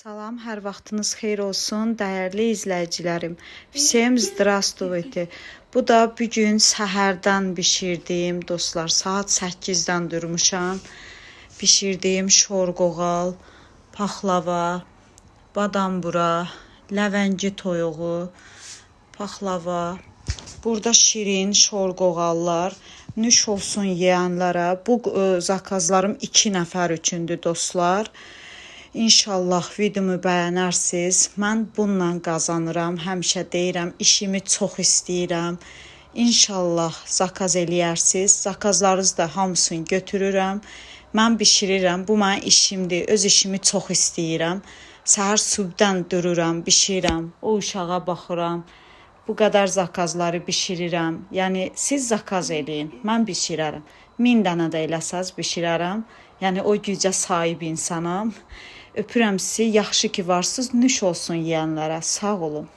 Salam, hər vaxtınız xeyir olsun, dəyərli izləyicilərim. Всем здравствуйте. Bu da bu gün səhərdən bişirdiyim dostlar, saat 8-dən durmuşam. Bişirdiyim şorqoğal, paxlava, badambura, ləvəngi toyuğu, paxlava. Burada şirin şorqoğallar. Nüş olsun yeyənlərə. Bu ə, zakazlarım 2 nəfər üçündür dostlar. İnşallah videomu bəyənərsiniz. Mən bununla qazanıram. Həmişə deyirəm, işimi çox istəyirəm. İnşallah zakaz eləyərsiniz. Zakazlarınızı da hamısını götürürəm. Mən bişirirəm. Bu mənim işimdir. Öz işimi çox istəyirəm. Səhər sübdən dururam, bişirirəm. O uşağa baxıram. Bu qədər zakazları bişirirəm. Yəni siz zakaz eləyin, mən bişirərəm. 1000 dənə də eləsəz bişirərəm. Yəni o gücə sahib insanam. Öpürəm sizi. Yaxşı ki varsınız. Nüş olsun yeyənlərə. Sağ olun.